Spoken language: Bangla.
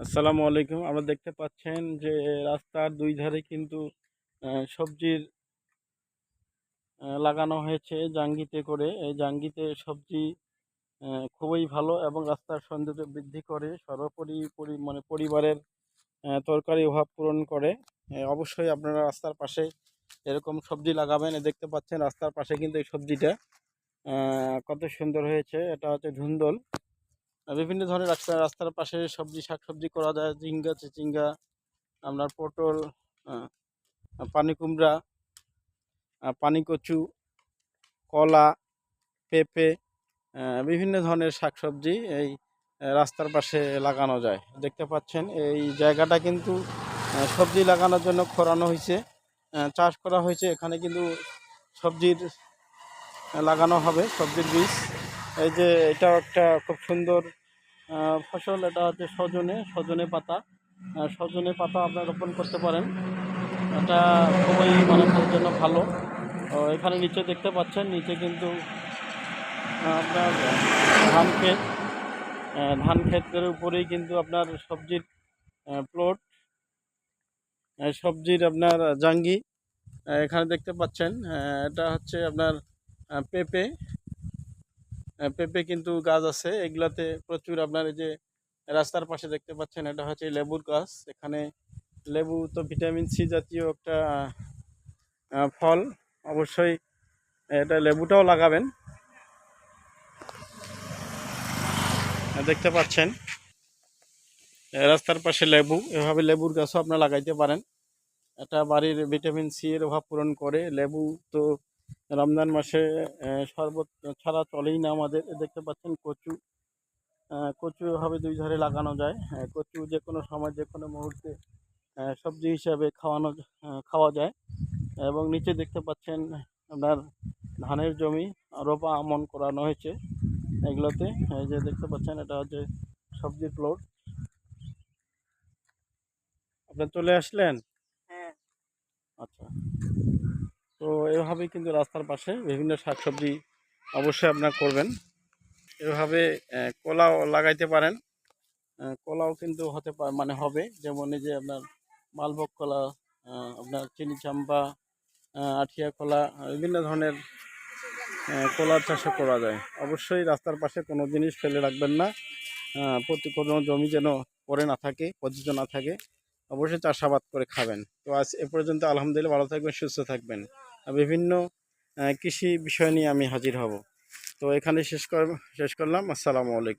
আসসালামু আলাইকুম। আমরা দেখতে পাচ্ছেন যে, রাস্তার দুই ধারে কিন্তু সবজির লাগানো হয়েছে জাঙ্গিতে করে। এই জাঙ্গিতে সবজি খুবই ভালো এবং রাস্তার সৌন্দর্য বৃদ্ধি করে। সর্বোপরি পরি মানে পরিবারের তরকারি অভাব পূরণ করে। অবশ্যই আপনারা রাস্তার পাশে এরকম সবজি লাগাবেন। দেখতে পাচ্ছেন রাস্তার পাশে কিন্তু এই সবজিটা কত সুন্দর হয়েছে। এটা হচ্ছে ধুন্দল। বিভিন্ন ধরনের রাস্তা, রাস্তার পাশে সবজি, শাকসবজি করা যায়, ঝিঙ্গা, চিচিঙ্গা, আপনার পটল পানি কুমড়া পানি কচু, কলা, পেঁপে বিভিন্ন ধরনের শাকসবজি এই রাস্তার পাশে লাগানো যায়। দেখতে পাচ্ছেন, এই জায়গাটা কিন্তু সবজি লাগানোর জন্য খোরানো হয়েছে। চাষ করা হয়েছে, এখানে কিন্তু সবজির লাগানো হবে, সবজির বীজ। এই যে, এটাও একটা খুব সুন্দর ফসল এটা হচ্ছে সজনে সজনে পাতা। সজনে পাতা আপনারা রোপণ করতে পারেন। এটা খুবই মানুষের জন্য ভালো। এখানে নিচে দেখতে পাচ্ছেন, নিচে কিন্তু আপনার ধান ক্ষেত। ধান ক্ষেতের উপরেই কিন্তু আপনার সবজির প্লট সবজির আপনার জাঙ্গি। এখানে দেখতে পাচ্ছেন এটা হচ্ছে আপনার পেঁপে। পেঁপে কিন্তু গাছ আছে। এগুলাতে প্রচুর আপনার এই যে রাস্তার পাশে দেখতে পাচ্ছেন, এটা হচ্ছে লেবুর গাছ। এখানে লেবু তো ভিটামিন সি জাতীয় একটা ফল। অবশ্যই এটা লেবুটাও লাগাবেন। দেখতে পাচ্ছেন। রাস্তার পাশে লেবু। এভাবে লেবুর গাছও আপনারা লাগাইতে পারেন। এটা বাড়ির ভিটামিন সি এর অভাব পূরণ করে। লেবু তো রমজান মাসে শরবত ছাড়া চলেই না আমাদের। দেখতে পাচ্ছেন কচু কচু এভাবে দুই ধারে লাগানো যায়। কচু যে কোনো সময় যে কোনো মুহূর্তে সবজি হিসাবে খাওয়ানো খাওয়া যায়। এবং নিচে দেখতে পাচ্ছেন আপনার ধানের জমি রোপা আমন করানো হয়েছে এগুলোতে। এই যে দেখতে পাচ্ছেন এটা হচ্ছে সবজির প্লট আপনার চলে আসলেন? হ্যাঁ। আচ্ছা। তো এভাবেই কিন্তু রাস্তার পাশে বিভিন্ন শাকসবজি অবশ্যই আপনার করবেন। এভাবে কলাও লাগাইতে পারেন। কলাও কিন্তু হতে পারে মানে হবে। যেমন এই যে আপনার মালভোগ কলা আপনার চিনি চাম্পা আঠিয়া কলা, বিভিন্ন ধরনের কলার চাষও করা যায়। অবশ্যই রাস্তার পাশে কোনো জিনিস ফেলে রাখবেন না। প্রতি, কোনো জমি যেন পড়ে না থাকে, পতিত না থাকে, অবশ্যই চাষাবাদ করে খাবেন। তো আজ এ পর্যন্ত আলহামদুলিল্লাহ ভালো থাকবেন, সুস্থ থাকবেন। বিভিন্ন কৃষি বিষয় নিয়ে আমি হাজির হব। তো এখানে শেষ কর, শেষ করলাম। আসসালামু আলাইকুম।